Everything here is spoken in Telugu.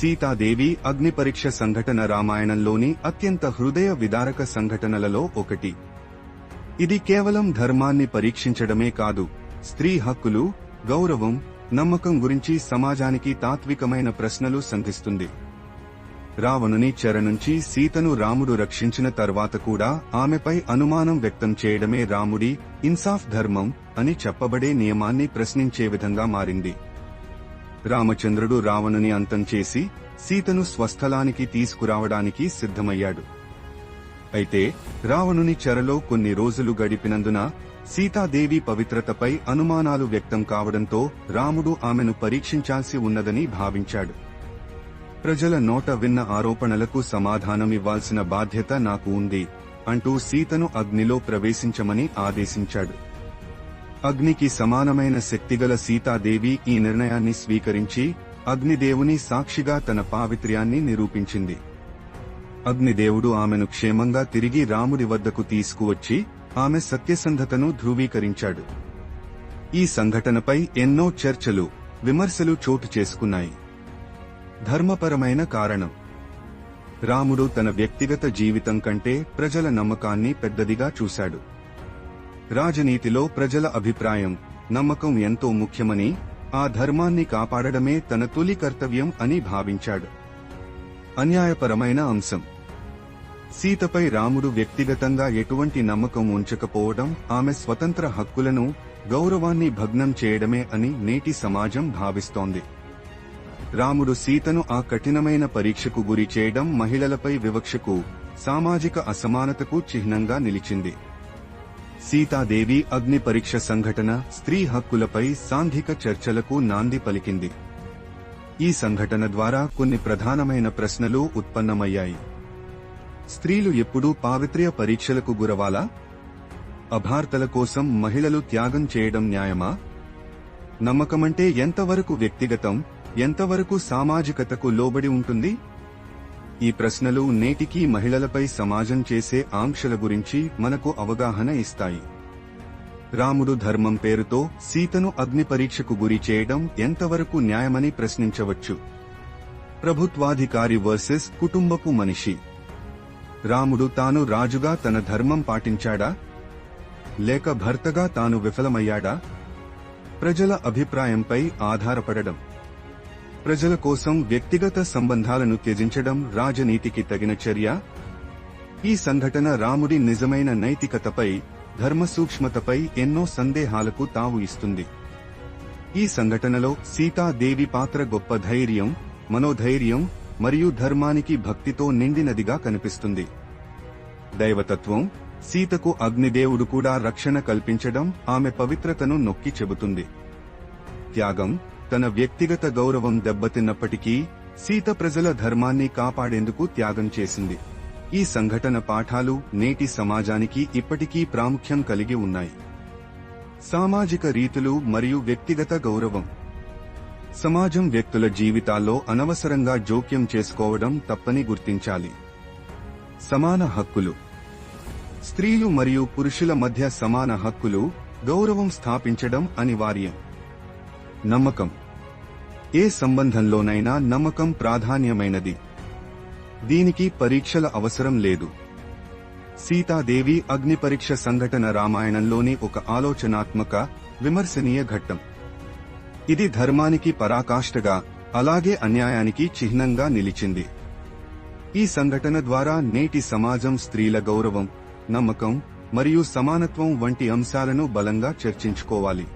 సీతాదేవి అగ్నిపరీక్ష సంఘటన రామాయణంలోని అత్యంత హృదయ విదారక సంఘటనలలో ఒకటి. ఇది కేవలం ధర్మాన్ని పరీక్షించడమే కాదు స్త్రీ హక్కులు గౌరవం నమ్మకం గురించి సమాజానికి తాత్వికమైన ప్రశ్నలు సంధిస్తుంది. రావణుని చెర నుంచి సీతను రాముడు రక్షించిన తర్వాత కూడా ఆమెపై అనుమానం వ్యక్తం చేయడమే రాముడి ఇన్సాఫ్ ధర్మం అని చెప్పబడే నియమాన్ని ప్రశ్నించే విధంగా మారింది. రామచంద్రుడు రావణుని అంతం చేసి సీతను స్వస్థలానికి తీసుకురావడానికి సిద్ధమయ్యాడు. అయితే రావణుని చెరలో కొన్ని రోజులు గడిపినందున సీతాదేవి పవిత్రతపై అనుమానాలు వ్యక్తం కావడంతో రాముడు ఆమెను పరీక్షించాల్సి ఉన్నదని భావించాడు. ప్రజల నోట విన్న ఆరోపణలకు సమాధానం ఇవ్వాల్సిన బాధ్యత నాకు ఉంది అంటూ సీతను అగ్నిలో ప్రవేశించమని ఆదేశించాడు. అగ్నికి సమానమైన శక్తిగల సీతాదేవి ఈ నిర్ణయాన్ని స్వీకరించి అగ్నిదేవుని సాక్షిగా తన పావిత్ర్యాన్ని నిరూపించింది. అగ్నిదేవుడు ఆమెను క్షేమంగా తిరిగి రాముడి వద్దకు తీసుకువచ్చి ఆమె సత్యసంధతను ధృవీకరించాడు. ఈ సంఘటనపై ఎన్నో చర్చలు విమర్శలు చోటు చేసుకున్నాయి. ధర్మపరమైన కారణం. రాముడు తన వ్యక్తిగత జీవితం కంటే ప్రజల నమ్మకాన్ని పెద్దదిగా చూశాడు. రాజనీతిలో ప్రజల అభిప్రాయం నమ్మకం ఎంతో ముఖ్యమని ఆ ధర్మాన్ని కాపాడడమే తన తొలి కర్తవ్యం అని భావించాడు. అన్యాయపరమైన అంశం. సీతపై రాముడు వ్యక్తిగతంగా ఎటువంటి నమ్మకం ఉంచకపోవడం ఆమె స్వతంత్ర హక్కులను గౌరవాన్ని భగ్నం చేయడమే అని నేటి సమాజం భావిస్తోంది. రాముడు సీతను ఆ కఠినమైన పరీక్షకు గురి చేయడం మహిళలపై వివక్షకు సామాజిక అసమానతకు చిహ్నంగా నిలిచింది. సీతాదేవి అగ్ని పరీక్ష సంఘటన స్త్రీ హక్కులపై సాంఘిక చర్చలకు నాంది పలికింది. ఈ సంఘటన ద్వారా కొన్ని ప్రధానమైన ప్రశ్నలు ఉత్పన్నమయ్యాయి. స్త్రీలు ఎప్పుడూ పావిత్ర్య పరీక్షలకు గురవాలా? అభార్తల కోసం మహిళలు త్యాగం చేయడం న్యాయమా? నమ్మకమంటే ఎంతవరకు వ్యక్తిగతం ఎంతవరకు సామాజికతకు లోబడి ఉంటుంది? ఈ ప్రశ్నలు నేటికీ మహిళలపై సమాజం చేసే ఆంక్షల గురించి మనకు అవగాహన ఇస్తాయి. రాముడు ధర్మం పేరుతో సీతను అగ్ని పరీక్షకు గురి చేయడం ఎంతవరకు న్యాయమని ప్రశ్నించవచ్చు. ప్రభుత్వాధికారి వర్సెస్ కుటుంబపు మనిషి. రాముడు తాను రాజుగా తన ధర్మం పాటించాడా? లేక భర్తగా తాను విఫలమయ్యాడా? ప్రజల అభిప్రాయంపై ఆధారపడడం. ప్రజల కోసం వ్యక్తిగత సంబంధాలను త్యజించడం రాజనీతికి తగిన చర్య? ఈ సంఘటన రాముడి నిజమైన నైతికతపై ధర్మ సూక్ష్మతపై ఎన్నో సందేహాలకు తావు ఇస్తుంది. ఈ సంఘటనలో సీతాదేవి పాత్ర గొప్ప ధైర్యం మనోధైర్యం మరియు ధర్మానికి భక్తితో నిండినదిగా కనిపిస్తుంది. దైవతత్వం సీతకు అగ్నిదేవుడు కూడా రక్షణ కల్పించడం ఆమె పవిత్రతను నొక్కి చెబుతుంది. త్యాగం తన వ్యక్తిగత గౌరవం దెబ్బతిన్నప్పటికీ సీత ప్రజల ధర్మాన్ని కాపాడేందుకు త్యాగం చేసింది. ఈ సంఘటన పాఠాలు నేటి సమాజానికి ఇప్పటికీ ప్రాముఖ్యం కలిగి ఉన్నాయి. సామాజిక రీతులు మరియు వ్యక్తిగత గౌరవం. సమాజం వ్యక్తుల జీవితాల్లో అనవసరంగా జోక్యం చేసుకోవడం తప్పని గుర్తించాలి. సమాన హక్కులు. స్త్రీలు మరియు పురుషుల మధ్య సమాన హక్కులు గౌరవం స్థాపించడం అనివార్యం. నమ్మకం. ఏ సంబంధంలోనైనా నమ్మకం ప్రాధాన్యమైనది. దీనికి పరీక్షల అవసరం లేదు. సీతాదేవి అగ్నిపరీక్ష సంఘటన రామాయణంలోని ఒక ఆలోచనాత్మక విమర్శనీయ ఘట్టం. ఇది ధర్మానికి పరాకాష్ఠగా అలాగే అన్యాయానికి చిహ్నంగా నిలిచింది. ఈ సంఘటన ద్వారా నేటి సమాజం స్త్రీల గౌరవం నమ్మకం మరియు సమానత్వం వంటి అంశాలను బలంగా చర్చించుకోవాలి.